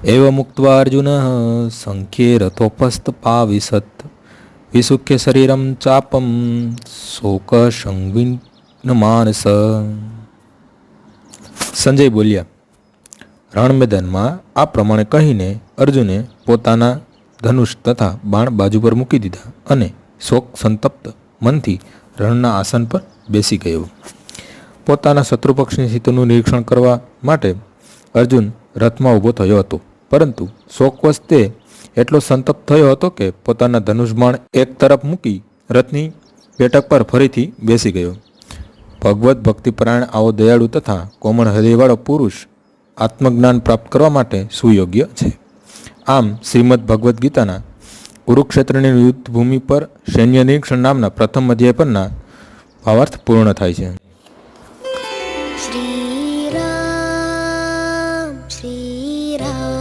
એવ મુક્ત્વા અર્જુન સંખ્યે રથોપસ્થ પાવિશત વિસુખ્ય શરીરમ ચાપમ શોક સંવિન માનસ સંજય બોલ્યા રણ મેદાનમાં આ પ્રમાણે કહીને અર્જુને પોતાના ધનુષ તથા બાણ બાજુ પર મૂકી દીધા અને શોક સંતપ્ત મનથી રણના આસન પર બેસી ગયો પોતાના શત્રુપક્ષની સ્થિતિનું નિરીક્ષણ કરવા માટે અર્જુન રથમાં ઊભો થયો હતો। પરંતુ શોકવશ તે એટલો સંતપ્ત થયો હતો કે પોતાના ધનુષબાણ એક તરફ મૂકી રથની બેઠક પર ફરીથી બેસી ગયો. ભગવત ભક્તિપરાયણ આવો દયાળુ તથા કોમળ હૃદયવાળો પુરુષ આત્મજ્ઞાન પ્રાપ્ત કરવા માટે સુયોગ્ય છે. આમ શ્રીમદ ભગવદ્ ગીતાના કુરુક્ષેત્રની યુદ્ધભૂમિ પર સૈન્ય નિરીક્ષણ નામના પ્રથમ અધ્યાય પરના ભાવાર્થ પૂર્ણ થાય છે. શ્રી રામ શ્રી રામ.